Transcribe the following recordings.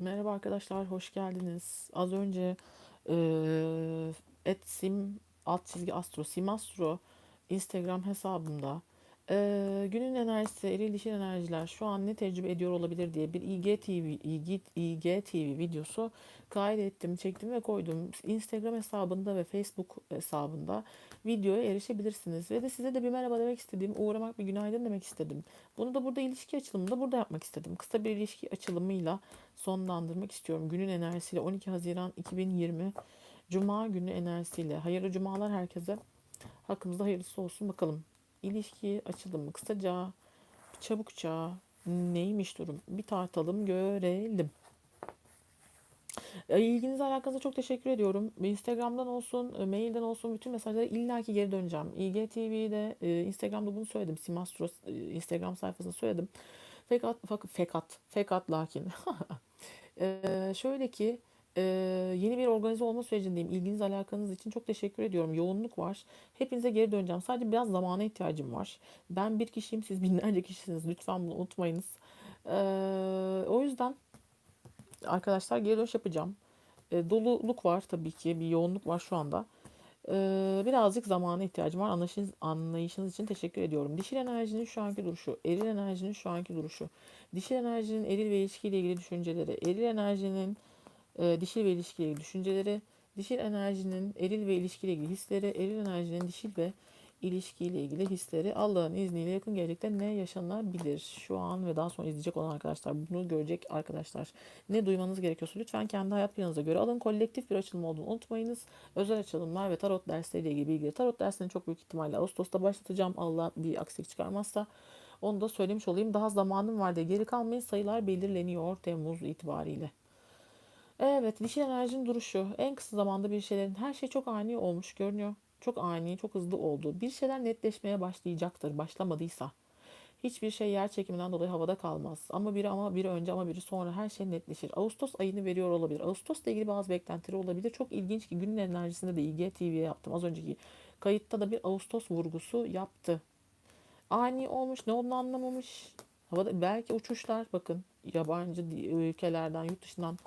Merhaba arkadaşlar, hoş geldiniz. Az önce eee @sim alt çizgi astro simastro Instagram hesabımda eee, günün enerjisi, eril dişil enerjiler şu an ne tecrübe ediyor olabilir diye bir IGTV, IG, IGTV videosu kaydettim, çektim ve koydum. Instagram hesabında ve Facebook hesabında videoya erişebilirsiniz. Ve de size de bir merhaba demek istedim, uğramak bir günaydın demek istedim. Bunu da burada ilişki açılımında burada yapmak istedim. Kısa bir ilişki açılımıyla sonlandırmak istiyorum. Günün enerjisiyle 12 Haziran 2020 Cuma günü enerjisiyle. Hayırlı cumalar herkese. Hakkımızda hayırlısı olsun bakalım. İlişki açılımı kısaca, çabukça neymiş durum? Bir tartalım, görelim. E, İlginizle alakalı çok teşekkür ediyorum. Instagram'dan olsun, e, mailden olsun bütün mesajlara illaki geri döneceğim. IGTV'de, e, Instagram'da bunu söyledim. Simastro e, Instagram sayfasında söyledim. Fakat, fakat, fakat, fakat lakin. Eee, şöyle ki eee, yeni bir organize olma sürecindeyim. İlginiz alakanız için çok teşekkür ediyorum. Yoğunluk var. Hepinize geri döneceğim. Sadece biraz zamana ihtiyacım var. Ben bir kişiyim, siz binlerce kişisiniz. Lütfen bunu unutmayınız. Eee, o yüzden arkadaşlar geri dönüş yapacağım. E, doluluk var tabii ki. Bir yoğunluk var şu anda. Eee, birazcık zamana ihtiyacım var. Anlayışınız, anlayışınız için teşekkür ediyorum. Dişil enerjinin şu anki duruşu, eril enerjinin şu anki duruşu, dişil enerjinin eril ve ilişkiyle ilgili düşünceleri, eril enerjinin e, dişil ve ilişkiyle ilgili düşünceleri, dişil enerjinin eril ve ilişkiyle ilgili hisleri, eril enerjinin dişil ve ilişkiyle ilgili hisleri Allah'ın izniyle yakın gelecekte ne yaşanabilir? Şu an ve daha sonra izleyecek olan arkadaşlar, bunu görecek arkadaşlar ne duymanız gerekiyorsa lütfen kendi hayat planınıza göre alın. Kolektif bir açılım olduğunu unutmayınız. Özel açılımlar ve tarot dersleriyle ilgili bilgileri. Tarot derslerini çok büyük ihtimalle Ağustos'ta başlatacağım. Allah bir aksilik çıkarmazsa. Onu da söylemiş olayım. Daha zamanım var diye geri kalmayın. Sayılar belirleniyor Temmuz itibariyle. Evet, dişil enerjinin duruşu. En kısa zamanda bir şeylerin her şey çok ani olmuş görünüyor. Çok ani, çok hızlı oldu. Bir şeyler netleşmeye başlayacaktır. Başlamadıysa. Hiçbir şey yer çekiminden dolayı havada kalmaz. Ama biri ama biri önce ama biri sonra her şey netleşir. Ağustos ayını veriyor olabilir. Ağustos'la ilgili bazı beklentileri olabilir. Çok ilginç ki günün enerjisinde de IGTV'ye yaptım. Az önceki kayıtta da bir Ağustos vurgusu yaptı. Ani olmuş, ne olduğunu anlamamış. Havada belki uçuşlar bakın yabancı ülkelerden, yurt dışından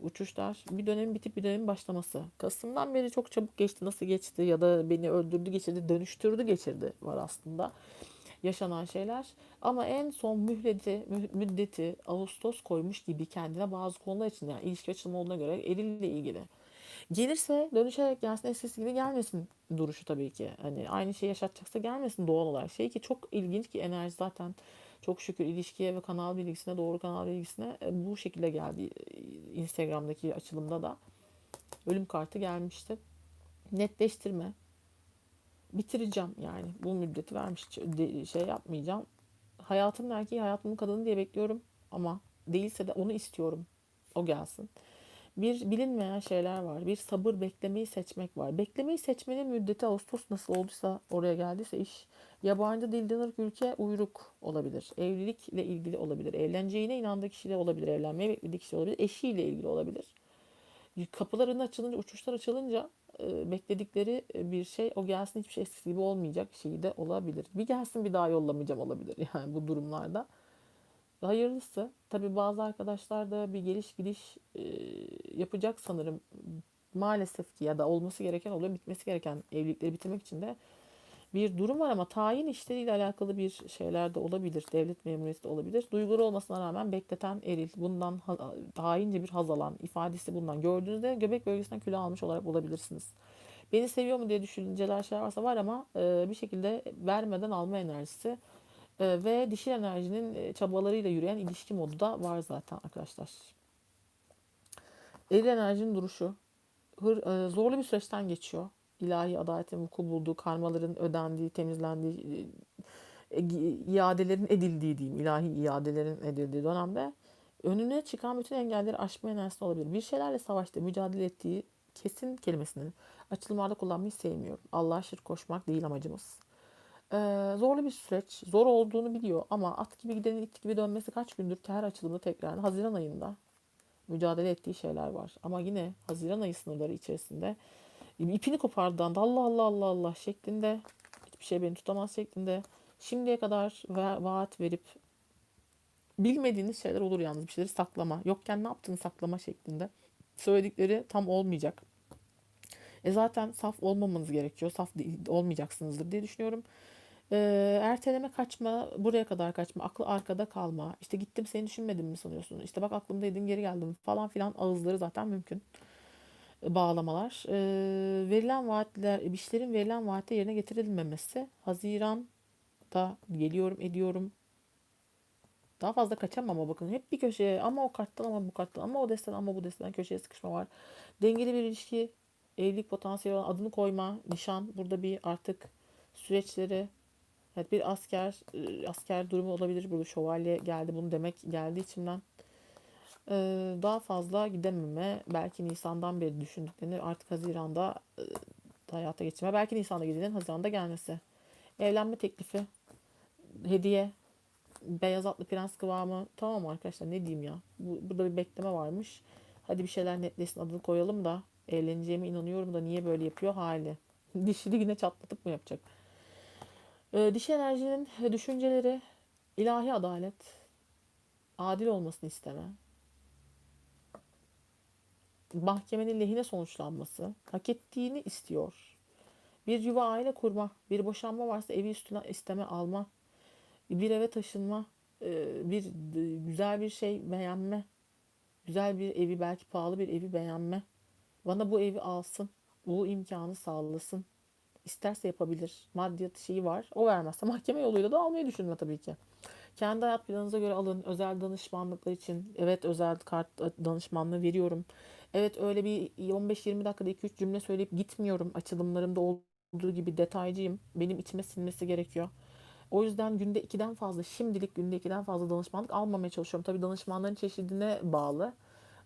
uçuşlar bir dönemin bitip bir dönemin başlaması. Kasım'dan beri çok çabuk geçti. Nasıl geçti ya da beni öldürdü geçirdi, dönüştürdü geçirdi var aslında yaşanan şeyler. Ama en son mühleti, müddeti Ağustos koymuş gibi kendine bazı konular için yani ilişki açılımı olduğuna göre eliyle ilgili. Gelirse dönüşerek gelsin eskisi gibi gelmesin duruşu tabii ki. Hani aynı şeyi yaşatacaksa gelmesin doğal olarak. Şey ki çok ilginç ki enerji zaten çok şükür ilişkiye ve kanal bilgisine doğru kanal bilgisine e, bu şekilde geldi. Instagram'daki açılımda da ölüm kartı gelmişti. Netleştirme. Bitireceğim yani. Bu müddeti vermiş şey yapmayacağım. Hayatımın erkeği hayatımın kadını diye bekliyorum ama değilse de onu istiyorum. O gelsin. Bir bilinmeyen şeyler var. Bir sabır beklemeyi seçmek var. Beklemeyi seçmenin müddeti Ağustos nasıl olduysa oraya geldiyse iş yabancı dilden ırk ülke uyruk olabilir. Evlilikle ilgili olabilir. Evleneceğine inandığı kişiyle olabilir. Evlenmeye beklediği kişi olabilir. Eşiyle ilgili olabilir. Kapıların açılınca, uçuşlar açılınca e, bekledikleri bir şey o gelsin hiçbir şey eskisi gibi olmayacak şeyi de olabilir. Bir gelsin bir daha yollamayacağım olabilir yani bu durumlarda. Hayırlısı. Tabii bazı arkadaşlar da bir geliş gidiş yapacak sanırım. Maalesef ki ya da olması gereken oluyor. Bitmesi gereken evlilikleri bitirmek için de bir durum var ama tayin işleriyle alakalı bir şeyler de olabilir. Devlet memuriyeti de olabilir. Duyguları olmasına rağmen bekleten eril, bundan tayince bir haz alan ifadesi bundan. Gördüğünüzde göbek bölgesinden kilo almış olarak bulabilirsiniz. Beni seviyor mu diye düşünceler şey varsa var ama e, bir şekilde vermeden alma enerjisi e, ve dişil enerjinin e, çabalarıyla yürüyen ilişki modu da var zaten arkadaşlar. Eril enerjinin duruşu e, zorlu bir süreçten geçiyor. İlahi adaletin vuku bulduğu, karmaların ödendiği, temizlendiği, e, iadelerin edildiği diyeyim, ilahi iadelerin edildiği dönemde önüne çıkan bütün engelleri aşma enerjisi olabilir. Bir şeylerle savaşta mücadele ettiği kesin kelimesini açılımlarda kullanmayı sevmiyorum. Allah'a şirk koşmak değil amacımız. Ee, zorlu bir süreç. Zor olduğunu biliyor ama at gibi gidenin it gibi dönmesi kaç gündür her açılımda tekrar. Haziran ayında mücadele ettiği şeyler var. Ama yine Haziran ayı sınırları içerisinde ipini kopardan da Allah Allah Allah Allah şeklinde hiçbir şey beni tutamaz şeklinde şimdiye kadar va- vaat verip Bilmediğiniz şeyler olur yalnız bir şeyleri saklama. Yokken ne yaptığını saklama şeklinde. Söyledikleri tam olmayacak. E zaten saf olmamanız gerekiyor. Saf olmayacaksınızdır diye düşünüyorum. Ee, erteleme kaçma, buraya kadar kaçma, aklı arkada kalma. İşte gittim seni düşünmedim mi sanıyorsun? İşte bak aklımdaydın geri geldim falan filan ağızları zaten mümkün. E, Bağlamalar. Ee, verilen vaatler, işlerin verilen vaatte yerine getirilmemesi. Haziran'da geliyorum ediyorum. Daha fazla kaçamam ama bakın hep bir köşeye ama o karttan ama bu karttan ama o desten ama bu desten köşeye sıkışma var. Dengeli bir ilişki, evlilik potansiyeli olan adını koyma, nişan burada bir artık süreçleri Evet bir asker asker durumu olabilir. Burada şövalye geldi bunu demek geldi içimden. Ee, daha fazla gidememe belki Nisan'dan beri düşündüklerini artık Haziran'da e, hayata geçirme. Belki Nisan'da gidilen Haziran'da gelmesi. Evlenme teklifi, hediye, beyaz atlı prens kıvamı. Tamam arkadaşlar ne diyeyim ya. Bu, burada bir bekleme varmış. Hadi bir şeyler netleşsin adını koyalım da evleneceğime inanıyorum da niye böyle yapıyor hali. Dişini yine çatlatıp mı yapacak? Ee, dişi enerjinin düşünceleri, ilahi adalet, adil olmasını isteme, mahkemenin lehine sonuçlanması, hak ettiğini istiyor. Bir yuva aile kurma, bir boşanma varsa evi üstüne isteme alma, bir eve taşınma, e, bir e, güzel bir şey beğenme, güzel bir evi belki pahalı bir evi beğenme. Bana bu evi alsın, bu imkanı sağlasın. İsterse yapabilir. Maddiyat şeyi var. O vermezse mahkeme yoluyla da almayı düşünme tabii ki. Kendi hayat planınıza göre alın. Özel danışmanlıklar için. Evet özel kart danışmanlığı veriyorum. Evet öyle bir 15-20 dakikada 2-3 cümle söyleyip gitmiyorum. Açılımlarımda olduğu gibi detaycıyım. Benim içime sinmesi gerekiyor. O yüzden günde 2'den fazla, şimdilik günde 2'den fazla danışmanlık almamaya çalışıyorum. Tabii danışmanların çeşidine bağlı.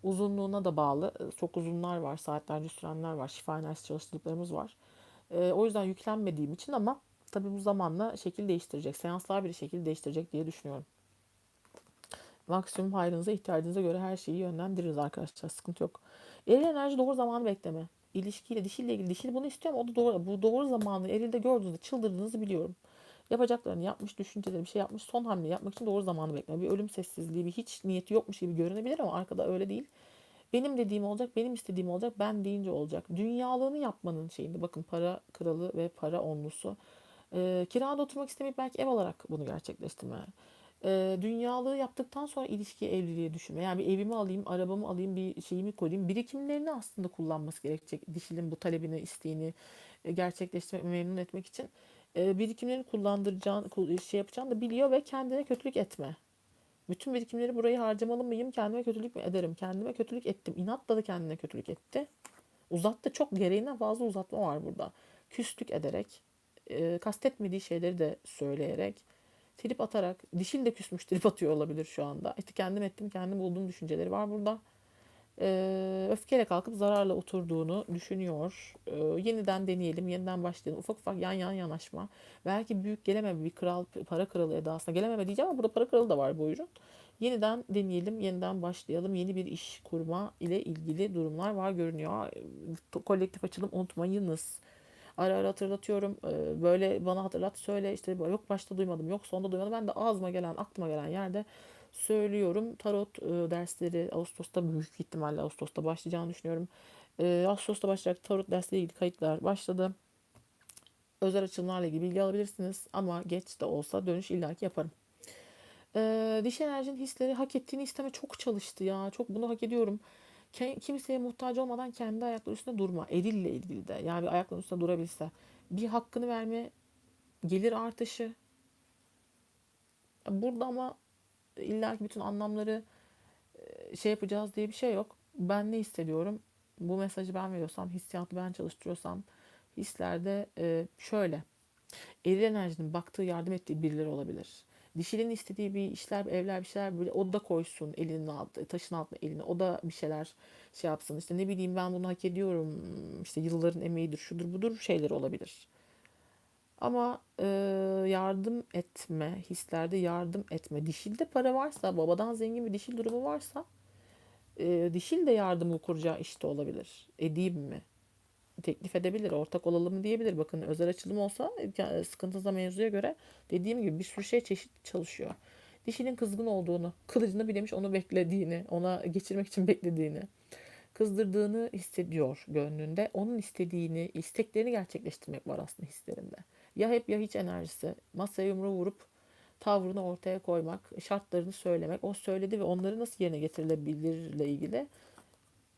Uzunluğuna da bağlı. Çok uzunlar var, saatlerce sürenler var. Şifa enerjisi çalıştırdıklarımız var. Ee, o yüzden yüklenmediğim için ama tabii bu zamanla şekil değiştirecek. Seanslar bir şekil değiştirecek diye düşünüyorum. Maksimum hayrınıza, ihtiyacınıza göre her şeyi yönlendiririz arkadaşlar. Sıkıntı yok. Eril enerji doğru zamanı bekleme. İlişkiyle, dişiyle ilgili. Dişil bunu istiyorum. O da doğru. Bu doğru zamanı erilde gördüğünüzde çıldırdığınızı biliyorum. Yapacaklarını yapmış, düşünceleri bir şey yapmış. Son hamle yapmak için doğru zamanı bekleme. Bir ölüm sessizliği, bir hiç niyeti yokmuş gibi görünebilir ama arkada öyle değil. Benim dediğim olacak, benim istediğim olacak, ben deyince olacak. Dünyalığını yapmanın şeyinde bakın para kralı ve para onlusu. Ee, kirada oturmak istemeyip belki ev olarak bunu gerçekleştirme. Ee, dünyalığı yaptıktan sonra ilişkiye, evliliğe düşünme. Yani bir evimi alayım, arabamı alayım, bir şeyimi koyayım. Birikimlerini aslında kullanması gerekecek. Dişilin bu talebini, isteğini e, gerçekleştirmek, memnun etmek için. E, birikimlerini kullandıracağını, şey yapacağını da biliyor ve kendine kötülük etme. Bütün birikimleri burayı harcamalı mıyım? Kendime kötülük mü ederim? Kendime kötülük ettim. İnatla da kendine kötülük etti. Uzattı. Çok gereğinden fazla uzatma var burada. Küslük ederek, e, kastetmediği şeyleri de söyleyerek, trip atarak, dişil de küsmüş trip atıyor olabilir şu anda. İşte kendim ettim, kendim bulduğum düşünceleri var burada. E, öfkeyle kalkıp zararla oturduğunu düşünüyor. E, yeniden deneyelim, yeniden başlayalım. Ufak ufak yan yan yanaşma. Belki büyük gelememe bir kral, para kralı edasına gelememe diyeceğim ama burada para kralı da var buyurun. Yeniden deneyelim, yeniden başlayalım. Yeni bir iş kurma ile ilgili durumlar var görünüyor. Kolektif açılım unutmayınız. Ara ara hatırlatıyorum. Ee, Böyle bana hatırlat söyle işte yok başta duymadım yok sonda duymadım. Ben de ağzıma gelen aklıma gelen yerde söylüyorum. Tarot e, dersleri Ağustos'ta büyük ihtimalle Ağustos'ta başlayacağını düşünüyorum. Ee, Ağustos'ta başlayacak tarot dersleriyle ilgili kayıtlar başladı. Özel açılımlarla ilgili bilgi alabilirsiniz ama geç de olsa dönüş illaki yaparım. Ee, dişi enerjinin hisleri hak ettiğini isteme çok çalıştı ya. Çok bunu hak ediyorum. Kimseye muhtaç olmadan kendi ayakları üstünde durma. Erille ilgili de. Yani bir ayakları üstünde durabilse. Bir hakkını verme, gelir artışı. Burada ama illa ki bütün anlamları e, şey yapacağız diye bir şey yok. Ben ne hissediyorum? Bu mesajı ben veriyorsam, hissiyatı ben çalıştırıyorsam, hislerde e, şöyle. Eril enerjinin baktığı, yardım ettiği birileri olabilir. Dişilin istediği bir işler, evler, bir şeyler böyle o koysun elinin altı, taşın altına elini. O da bir şeyler şey yapsın. İşte ne bileyim ben bunu hak ediyorum. İşte yılların emeğidir, şudur budur şeyler olabilir. Ama e, yardım etme, hislerde yardım etme. Dişilde para varsa, babadan zengin bir dişil durumu varsa e, dişil de yardımı kuracağı işte olabilir. Edeyim mi? teklif edebilir, ortak olalım diyebilir. Bakın özel açılım olsa sıkıntıza mevzuya göre dediğim gibi bir sürü şey çeşit çalışıyor. Dişinin kızgın olduğunu, kılıcını bilemiş onu beklediğini, ona geçirmek için beklediğini, kızdırdığını hissediyor gönlünde. Onun istediğini, isteklerini gerçekleştirmek var aslında hislerinde. Ya hep ya hiç enerjisi. Masaya yumruğu vurup tavrını ortaya koymak, şartlarını söylemek, o söyledi ve onları nasıl yerine getirilebilirle ilgili.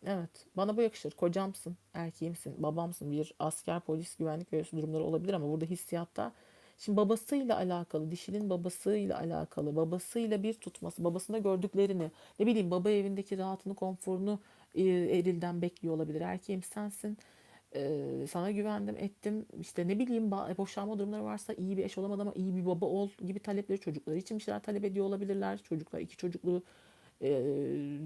Evet, bana bu yakışır. Kocamsın, erkeğimsin, babamsın, bir asker, polis, güvenlik görevlisi durumları olabilir ama burada hissiyatta Şimdi babasıyla alakalı, dişinin babasıyla alakalı, babasıyla bir tutması, babasında gördüklerini, ne bileyim baba evindeki rahatını, konforunu e, erilden bekliyor olabilir. Erkeğim sensin, sana güvendim, ettim. İşte ne bileyim boşanma durumları varsa iyi bir eş olamadı ama iyi bir baba ol gibi talepleri çocukları için bir şeyler talep ediyor olabilirler. Çocuklar iki çocuklu e,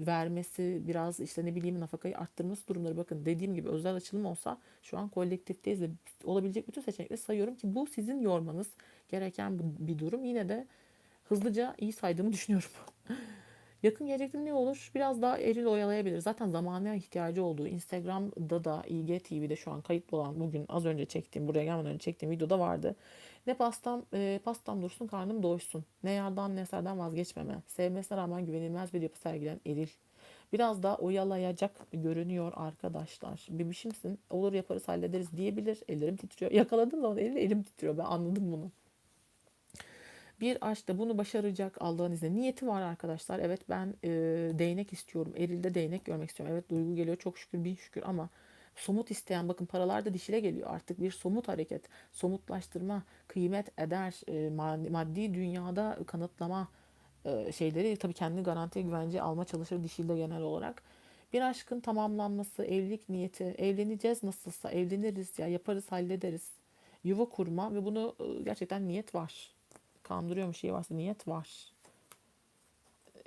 vermesi, biraz işte ne bileyim nafakayı arttırması durumları bakın dediğim gibi özel açılım olsa şu an kolektifteyiz ve olabilecek bütün seçenekleri sayıyorum ki bu sizin yormanız gereken bir durum. Yine de hızlıca iyi saydığımı düşünüyorum. Yakın gelecekte ne olur? Biraz daha eril oyalayabilir. Zaten zamana ihtiyacı olduğu Instagram'da da IGTV'de şu an kayıtlı olan bugün az önce çektiğim buraya gelmeden önce çektiğim videoda vardı. Ne pastam e, pastam dursun karnım doysun. Ne yardan ne eserden vazgeçmeme. Sevmesine rağmen güvenilmez bir yapı sergilen eril. Biraz daha oyalayacak görünüyor arkadaşlar. Bebişimsin olur yaparız hallederiz diyebilir. Ellerim titriyor. Yakaladığım zaman elim, elim titriyor. Ben anladım bunu. Bir aşk da bunu başaracak Allah'ın izniyle. Niyeti var arkadaşlar. Evet ben e, değnek istiyorum. Erilde değnek görmek istiyorum. Evet duygu geliyor çok şükür bin şükür ama somut isteyen bakın paralar da dişile geliyor artık bir somut hareket somutlaştırma kıymet eder e, maddi dünyada kanıtlama e, şeyleri tabii kendini garantiye güvence alma çalışır dişilde genel olarak bir aşkın tamamlanması evlilik niyeti evleneceğiz nasılsa evleniriz ya yaparız hallederiz yuva kurma ve bunu e, gerçekten niyet var kandırıyormuş şey varsa niyet var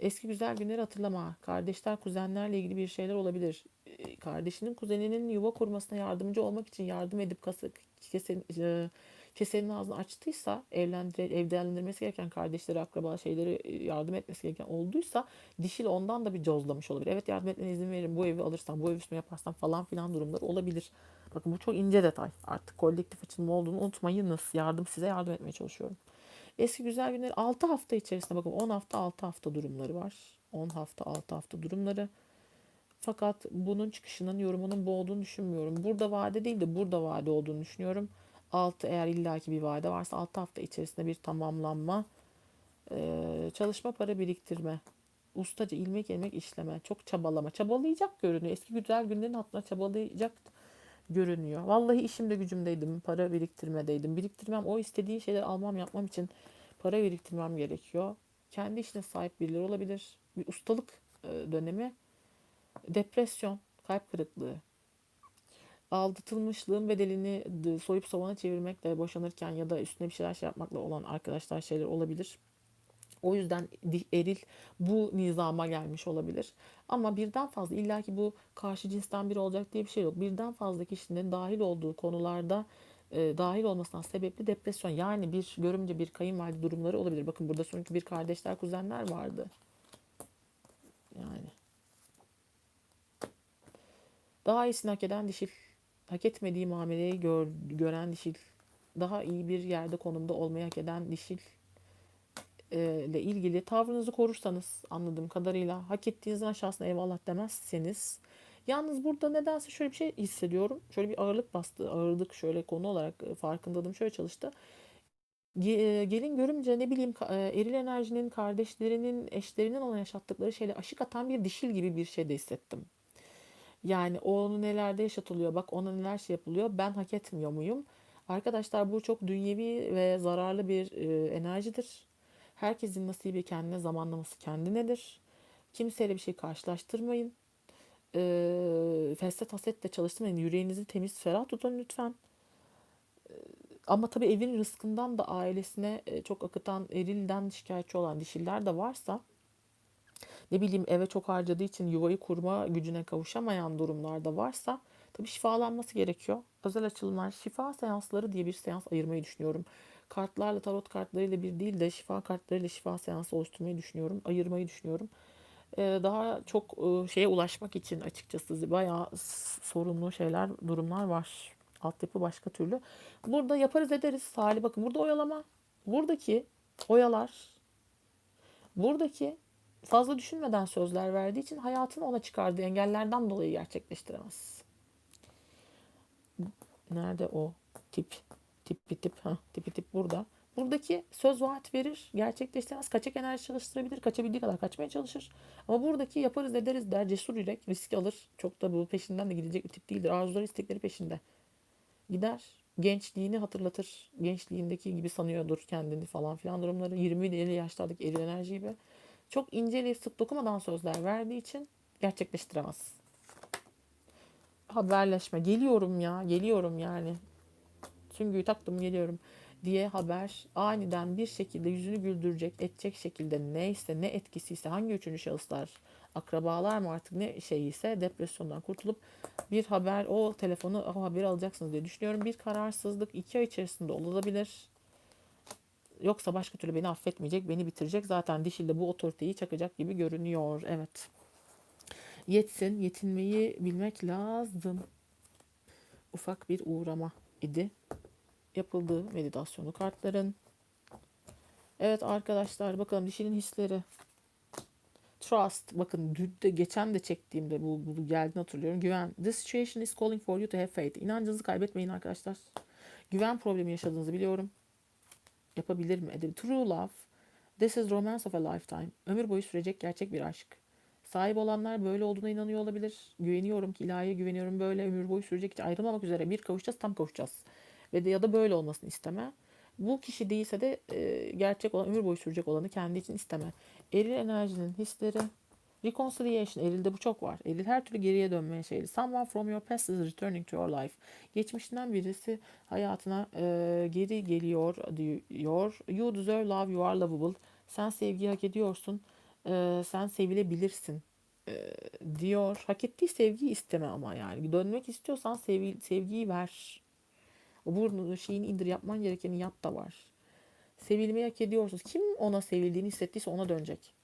eski güzel günleri hatırlama. Kardeşler, kuzenlerle ilgili bir şeyler olabilir. Ee, kardeşinin, kuzeninin yuva kurmasına yardımcı olmak için yardım edip kasık, kesenin, e, kesenin ağzını açtıysa, evlendir, evlendirmesi gereken kardeşleri, akraba şeyleri e, yardım etmesi gereken olduysa dişil ondan da bir cozlamış olabilir. Evet yardım etmene izin veririm. Bu evi alırsam, bu evi üstüne yaparsam falan filan durumlar olabilir. Bakın bu çok ince detay. Artık kolektif açılma olduğunu unutmayınız. Yardım size yardım etmeye çalışıyorum. Eski güzel günler 6 hafta içerisinde bakın 10 hafta 6 hafta durumları var. 10 hafta 6 hafta durumları. Fakat bunun çıkışının yorumunun bu olduğunu düşünmüyorum. Burada vade değil de burada vade olduğunu düşünüyorum. 6 eğer illaki bir vade varsa 6 hafta içerisinde bir tamamlanma. Ee, çalışma para biriktirme. Ustaca ilmek ilmek işleme. Çok çabalama. Çabalayacak görünüyor. Eski güzel günlerin hatırına çabalayacak görünüyor. Vallahi işimde gücümdeydim. Para biriktirmedeydim. Biriktirmem o istediği şeyleri almam yapmam için para biriktirmem gerekiyor. Kendi işine sahip birileri olabilir. Bir ustalık e, dönemi. Depresyon, kalp kırıklığı. Aldatılmışlığın bedelini soyup savana çevirmekle boşanırken ya da üstüne bir şeyler şey yapmakla olan arkadaşlar şeyler olabilir. O yüzden eril bu nizama gelmiş olabilir. Ama birden fazla illaki bu karşı cinsten biri olacak diye bir şey yok. Birden fazla kişinin dahil olduğu konularda e, dahil olmasından sebepli depresyon yani bir görümce bir kayınvalide durumları olabilir. Bakın burada çünkü bir kardeşler kuzenler vardı. Yani. Daha iyisini hak eden dişil. Hak etmediği muameleyi gör, gören dişil. Daha iyi bir yerde konumda olmayı hak eden dişil ile ilgili tavrınızı korursanız anladığım kadarıyla hak ettiğinizin aşağısına eyvallah demezseniz yalnız burada nedense şöyle bir şey hissediyorum. Şöyle bir ağırlık bastı. Ağırlık şöyle konu olarak farkındalığım şöyle çalıştı. Gelin görümce ne bileyim eril enerjinin kardeşlerinin eşlerinin ona yaşattıkları şeyle aşık atan bir dişil gibi bir şey de hissettim. Yani onu nelerde yaşatılıyor bak ona neler şey yapılıyor ben hak etmiyor muyum? Arkadaşlar bu çok dünyevi ve zararlı bir enerjidir Herkesin nasibi kendine, zamanlaması kendinedir. Kimseyle bir şey karşılaştırmayın. E, fesat hasetle çalıştırmayın. Yüreğinizi temiz, ferah tutun lütfen. E, ama tabii evin rızkından da ailesine e, çok akıtan, erilden şikayetçi olan dişiller de varsa ne bileyim eve çok harcadığı için yuvayı kurma gücüne kavuşamayan durumlarda varsa tabii şifalanması gerekiyor. Özel açılımlar, şifa seansları diye bir seans ayırmayı düşünüyorum kartlarla tarot kartlarıyla bir değil de şifa kartlarıyla şifa seansı oluşturmayı düşünüyorum. Ayırmayı düşünüyorum. Ee, daha çok e, şeye ulaşmak için açıkçası bayağı sorunlu şeyler, durumlar var. Altyapı başka türlü. Burada yaparız ederiz. Hali bakın burada oyalama. Buradaki oyalar Buradaki fazla düşünmeden sözler verdiği için hayatını ona çıkardığı engellerden dolayı gerçekleştiremez. Nerede o tip? Tipi tip. Ha, tipi tip burada. Buradaki söz vaat verir, gerçekleştiremez. Kaçak enerji çalıştırabilir, kaçabildiği kadar kaçmaya çalışır. Ama buradaki yaparız ederiz der, cesur yürek, risk alır. Çok da bu peşinden de gidecek bir tip değildir. Arzuları, istekleri peşinde. Gider, gençliğini hatırlatır. Gençliğindeki gibi sanıyordur kendini falan filan durumları. 20 ile 50 yaşlardaki eril enerji gibi. Çok inceleyip sık dokumadan sözler verdiği için gerçekleştiremez. Haberleşme. Geliyorum ya, geliyorum yani. Süngüyü taktım geliyorum diye haber aniden bir şekilde yüzünü güldürecek, edecek şekilde neyse, ne etkisiyse, hangi üçüncü şahıslar, akrabalar mı artık ne şey ise depresyondan kurtulup bir haber, o telefonu, o haberi alacaksınız diye düşünüyorum. Bir kararsızlık iki ay içerisinde olabilir. Yoksa başka türlü beni affetmeyecek, beni bitirecek. Zaten dişilde bu otoriteyi çakacak gibi görünüyor. Evet. Yetsin, yetinmeyi bilmek lazım. Ufak bir uğrama idi yapıldığı meditasyonu kartların. Evet arkadaşlar bakalım dişinin hisleri. Trust. Bakın dün de geçen de çektiğimde bu, bu geldiğini hatırlıyorum. Güven. This situation is calling for you to have faith. İnancınızı kaybetmeyin arkadaşlar. Güven problemi yaşadığınızı biliyorum. Yapabilir mi? Edebilir. True love. This is romance of a lifetime. Ömür boyu sürecek gerçek bir aşk. Sahip olanlar böyle olduğuna inanıyor olabilir. Güveniyorum ki ilahiye güveniyorum böyle ömür boyu sürecek. Ayrılmamak üzere bir kavuşacağız tam kavuşacağız ve de ya da böyle olmasını isteme. Bu kişi değilse de e, gerçek olan ömür boyu sürecek olanı kendi için isteme. Eril enerjinin hisleri reconciliation erilde bu çok var. Eril her türlü geriye dönmeye şeyli. Someone from your past is returning to your life. Geçmişinden birisi hayatına e, geri geliyor diyor. You deserve love, you are lovable. Sen sevgiyi hak ediyorsun. E, sen sevilebilirsin e, diyor. Hak ettiği sevgiyi isteme ama yani. Dönmek istiyorsan sevgi, sevgiyi ver o burnunu şeyini indir yapman gerekeni yap da var. Sevilmeyi hak ediyorsunuz. Kim ona sevildiğini hissettiyse ona dönecek.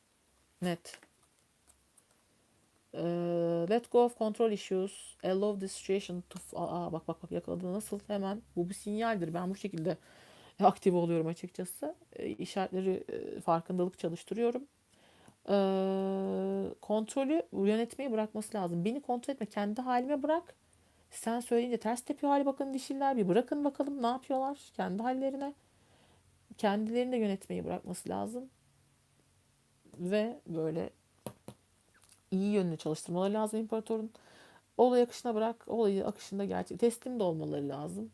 Net. Uh, let go of control issues. Allow the situation to... Aa, bak bak bak yakaladı nasıl hemen. Bu bir sinyaldir. Ben bu şekilde aktif oluyorum açıkçası. E, işaretleri e, farkındalık çalıştırıyorum. E, kontrolü yönetmeyi bırakması lazım. Beni kontrol etme. Kendi halime bırak. Sen söyleyince ters tepiyor hali bakın dişiller. Bir bırakın bakalım ne yapıyorlar kendi hallerine. Kendilerini de yönetmeyi bırakması lazım. Ve böyle iyi yönlü çalıştırmaları lazım imparatorun. Olay akışına bırak. Olayı akışında gerçek. Teslim de olmaları lazım.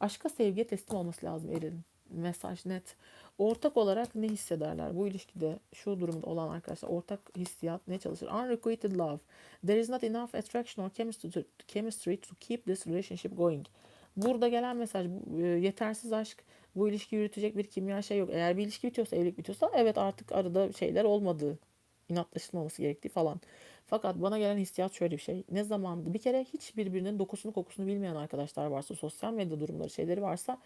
Aşka sevgiye teslim olması lazım Eril'in. Mesaj net. Ortak olarak ne hissederler? Bu ilişkide şu durumda olan arkadaşlar ortak hissiyat ne çalışır? Unrequited love. There is not enough attraction or chemistry to, chemistry to keep this relationship going. Burada gelen mesaj e, yetersiz aşk bu ilişki yürütecek bir kimya şey yok. Eğer bir ilişki bitiyorsa, evlilik bitiyorsa evet artık arada şeyler olmadığı, inatlaşılmaması gerektiği falan. Fakat bana gelen hissiyat şöyle bir şey. Ne zaman bir kere hiç birbirinin dokusunu kokusunu bilmeyen arkadaşlar varsa, sosyal medya durumları şeyleri varsa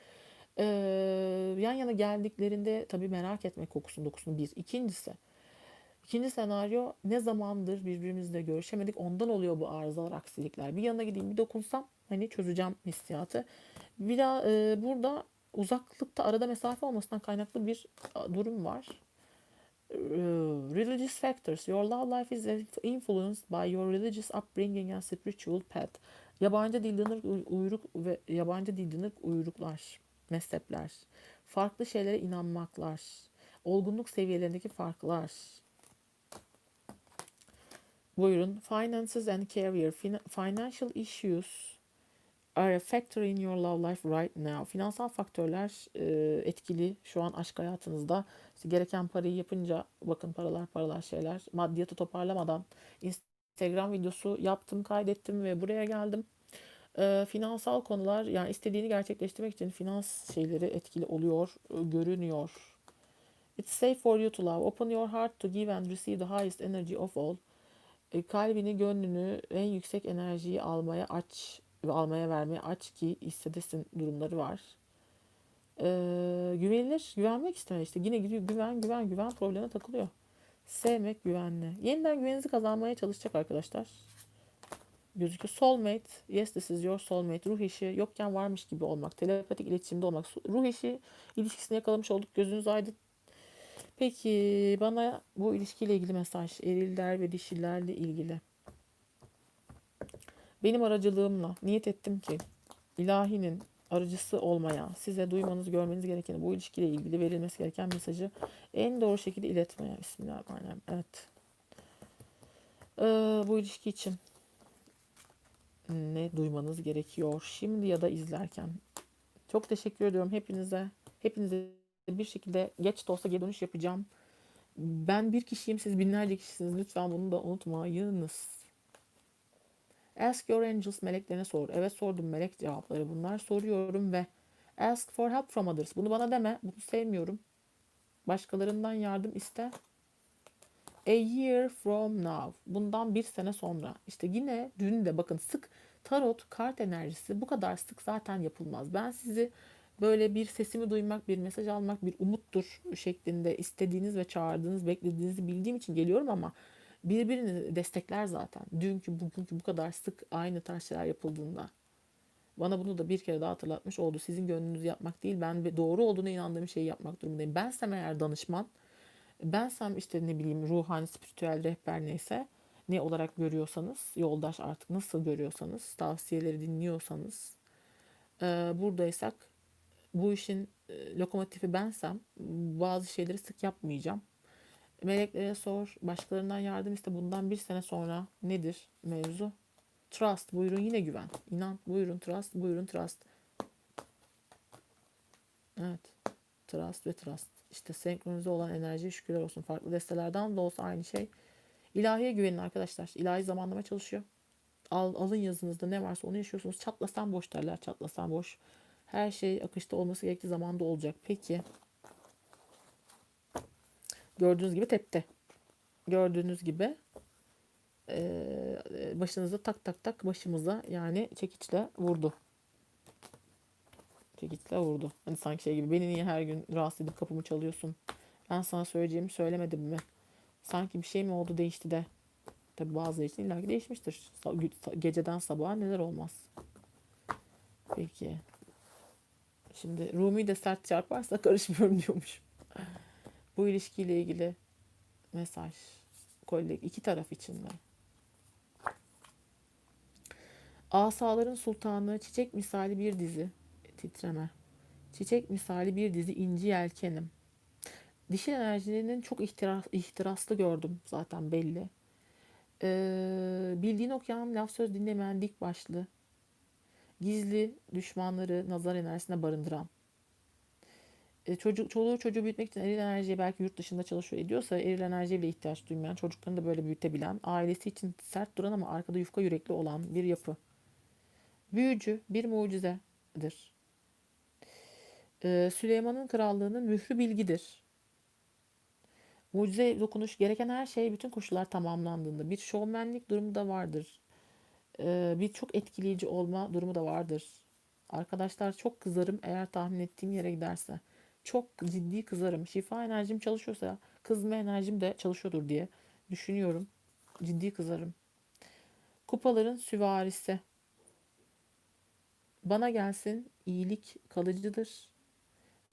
yan yana geldiklerinde tabii merak etme kokusunu dokusunu bir. İkincisi İkinci senaryo ne zamandır birbirimizle görüşemedik ondan oluyor bu arızalar aksilikler. Bir yanına gideyim bir dokunsam hani çözeceğim hissiyatı. Bir daha e, burada uzaklıkta arada mesafe olmasından kaynaklı bir durum var. religious factors. Your love life is influenced by your religious upbringing and spiritual path. Yabancı dilden uyruk ve yabancı dilden uyruklar mezhepler, farklı şeylere inanmaklar, olgunluk seviyelerindeki farklar. Buyurun. Finances and career. Financial issues are a factor in your love life right now. Finansal faktörler e, etkili şu an aşk hayatınızda. İşte gereken parayı yapınca bakın paralar paralar şeyler. Maddiyatı toparlamadan Instagram videosu yaptım, kaydettim ve buraya geldim e, finansal konular yani istediğini gerçekleştirmek için finans şeyleri etkili oluyor, e, görünüyor. It's safe for you to love. Open your heart to give and receive the highest energy of all. E, kalbini, gönlünü en yüksek enerjiyi almaya aç ve almaya vermeye aç ki hissedesin durumları var. E, güvenilir, güvenmek isteme işte. Yine gidiyor güven, güven, güven problemine takılıyor. Sevmek, güvenli. Yeniden güveninizi kazanmaya çalışacak arkadaşlar gözüküyor. Soulmate, yes this is your soulmate. Ruh eşi yokken varmış gibi olmak. Telepatik iletişimde olmak. Ruh eşi ilişkisini yakalamış olduk. Gözünüz aydın. Peki bana bu ilişkiyle ilgili mesaj, eriller ve dişilerle ilgili. Benim aracılığımla niyet ettim ki ilahinin aracısı olmaya, size duymanız, görmeniz gereken bu ilişkiyle ilgili verilmesi gereken mesajı en doğru şekilde iletmeye. Bismillahirrahmanirrahim. Evet. Ee, bu ilişki için ne duymanız gerekiyor şimdi ya da izlerken. Çok teşekkür ediyorum hepinize. Hepinize bir şekilde geç de olsa geri dönüş yapacağım. Ben bir kişiyim, siz binlerce kişisiniz. Lütfen bunu da unutmayınız. Ask your angels meleklerine sor. Evet sordum melek cevapları bunlar. Soruyorum ve ask for help from others. Bunu bana deme. Bunu sevmiyorum. Başkalarından yardım iste. A year from now. Bundan bir sene sonra. İşte yine dün de bakın sık tarot kart enerjisi bu kadar sık zaten yapılmaz. Ben sizi böyle bir sesimi duymak, bir mesaj almak, bir umuttur şeklinde istediğiniz ve çağırdığınız, beklediğinizi bildiğim için geliyorum ama birbirini destekler zaten. Dünkü, bugünkü bu kadar sık aynı tarz şeyler yapıldığında. Bana bunu da bir kere daha hatırlatmış oldu. Sizin gönlünüzü yapmak değil, ben doğru olduğuna inandığım şeyi yapmak durumundayım. Bensem eğer danışman, bensem işte ne bileyim ruhani, spiritüel rehber neyse, ne olarak görüyorsanız, yoldaş artık nasıl görüyorsanız, tavsiyeleri dinliyorsanız, buradaysak bu işin lokomotifi bensem bazı şeyleri sık yapmayacağım. Meleklere sor, başkalarından yardım iste. Bundan bir sene sonra nedir mevzu? Trust, buyurun yine güven. İnan, buyurun trust, buyurun trust. Evet, trust ve trust. İşte senkronize olan enerji şükürler olsun. Farklı destelerden de olsa aynı şey. İlahiye güvenin arkadaşlar. İlahi zamanlama çalışıyor. Al, alın yazınızda ne varsa onu yaşıyorsunuz. Çatlasan boş derler. Çatlasan boş. Her şey akışta olması gerektiği zamanda olacak. Peki. Gördüğünüz gibi tepti. Gördüğünüz gibi başınıza tak tak tak başımıza yani çekiçle vurdu. Çekiçle vurdu. Hani sanki şey gibi beni niye her gün rahatsız edip kapımı çalıyorsun? Ben sana söyleyeceğimi söylemedim mi? Sanki bir şey mi oldu değişti de. Tabi bazıları için illaki değişmiştir. Geceden sabaha neler olmaz. Peki. Şimdi Rumi de sert çarparsa karışmıyorum diyormuş. Bu ilişkiyle ilgili mesaj kolektif iki taraf içinde. Asaların Sultanı çiçek misali bir dizi titreme. Çiçek misali bir dizi inci yelkenim. Dişil enerjilerinin çok ihtiras, ihtiraslı gördüm zaten belli. Ee, bildiğini okuyan, laf söz dinlemeyen dik başlı, gizli düşmanları nazar enerjisine barındıran, e, çocuk çoluğu çocuğu büyütmek için eril enerjiye belki yurt dışında çalışıyor ediyorsa eril enerjiye bile ihtiyaç duymayan, çocuklarını da böyle büyütebilen, ailesi için sert duran ama arkada yufka yürekli olan bir yapı. Büyücü bir mucizedir. Ee, Süleyman'ın krallığının mührü bilgidir. Mucize dokunuş gereken her şey bütün koşullar tamamlandığında bir şovmenlik durumu da vardır. Ee, bir çok etkileyici olma durumu da vardır. Arkadaşlar çok kızarım eğer tahmin ettiğim yere giderse. Çok ciddi kızarım. Şifa enerjim çalışıyorsa kızma enerjim de çalışıyordur diye düşünüyorum. Ciddi kızarım. Kupaların süvarisi. Bana gelsin iyilik kalıcıdır.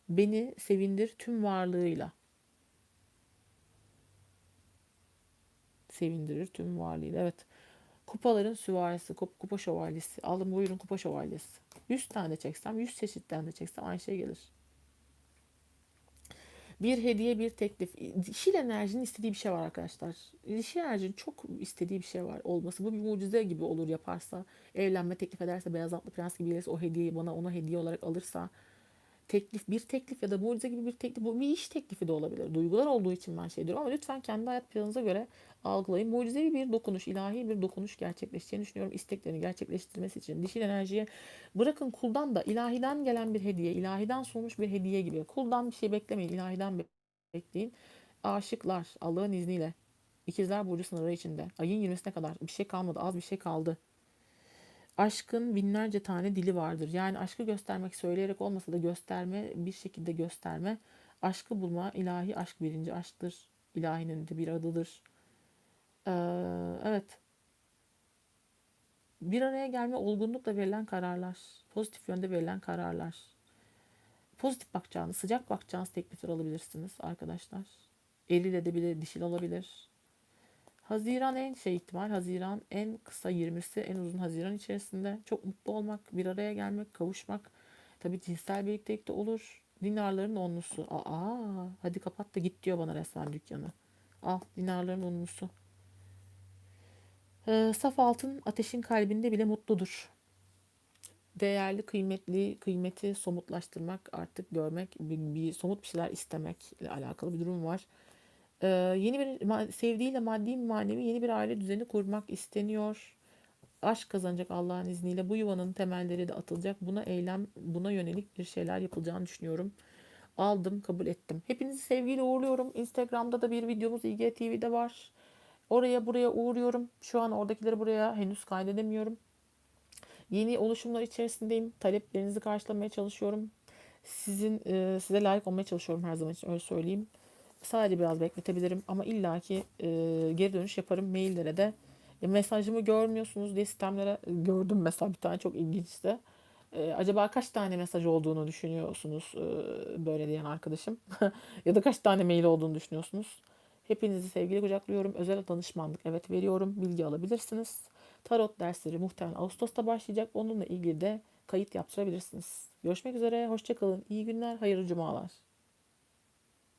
Beni sevindir tüm varlığıyla. Sevindirir tüm varlığıyla. Evet. Kupaların süvarisi, kupa şövalyesi. Alın buyurun kupa şövalyesi. 100 tane çeksem, 100 çeşitten de çeksem aynı şey gelir. Bir hediye, bir teklif. Dişil enerjinin istediği bir şey var arkadaşlar. Dişil enerjinin çok istediği bir şey var olması. Bu bir mucize gibi olur yaparsa. Evlenme teklif ederse, beyaz atlı prens gibi gelirse o hediyeyi bana ona hediye olarak alırsa teklif, bir teklif ya da mucize gibi bir teklif, bu bir iş teklifi de olabilir. Duygular olduğu için ben şey diyorum ama lütfen kendi hayat planınıza göre algılayın. Mucizevi bir dokunuş, ilahi bir dokunuş gerçekleşeceğini düşünüyorum. İsteklerini gerçekleştirmesi için. Dişil enerjiye bırakın kuldan da ilahiden gelen bir hediye, ilahiden sunmuş bir hediye gibi. Kuldan bir şey beklemeyin, ilahiden bekleyin. Aşıklar Allah'ın izniyle İkizler Burcu sınırı içinde. Ayın 20'sine kadar bir şey kalmadı. Az bir şey kaldı. Aşkın binlerce tane dili vardır. Yani aşkı göstermek söyleyerek olmasa da gösterme, bir şekilde gösterme. Aşkı bulma, ilahi aşk birinci aşktır. İlahinin de bir adıdır. Ee, evet. Bir araya gelme olgunlukla verilen kararlar. Pozitif yönde verilen kararlar. Pozitif bakacağınız, sıcak bakacağınız teklifler alabilirsiniz arkadaşlar. Eril edebilir, dişil olabilir. Haziran en şey ihtimal. Haziran en kısa 20'si en uzun Haziran içerisinde. Çok mutlu olmak, bir araya gelmek, kavuşmak. Tabii cinsel birliktelik de olur. Dinarların onlusu. Aa, hadi kapat da git diyor bana resmen dükkanı. Al dinarların onlusu. Ee, saf altın ateşin kalbinde bile mutludur. Değerli, kıymetli, kıymeti somutlaştırmak, artık görmek, bir, bir somut bir şeyler istemekle alakalı bir durum var. Ee, yeni bir sevdiğiyle maddi manevi yeni bir aile düzeni kurmak isteniyor. Aşk kazanacak Allah'ın izniyle. Bu yuvanın temelleri de atılacak. Buna eylem, buna yönelik bir şeyler yapılacağını düşünüyorum. Aldım, kabul ettim. Hepinizi sevgiyle uğurluyorum. Instagram'da da bir videomuz IGTV'de var. Oraya buraya uğruyorum. Şu an oradakileri buraya henüz kaydedemiyorum. Yeni oluşumlar içerisindeyim. Taleplerinizi karşılamaya çalışıyorum. Sizin size layık olmaya çalışıyorum her zaman için öyle söyleyeyim. Sadece biraz bekletebilirim ama illaki e, geri dönüş yaparım maillere de. E, mesajımı görmüyorsunuz diye sistemlere gördüm mesela bir tane çok ilginçti. E, acaba kaç tane mesaj olduğunu düşünüyorsunuz e, böyle diyen arkadaşım? ya da kaç tane mail olduğunu düşünüyorsunuz? Hepinizi sevgiyle kucaklıyorum. Özel danışmanlık evet veriyorum. Bilgi alabilirsiniz. Tarot dersleri muhtemelen Ağustos'ta başlayacak. Onunla ilgili de kayıt yaptırabilirsiniz. Görüşmek üzere. Hoşçakalın. İyi günler. Hayırlı cumalar.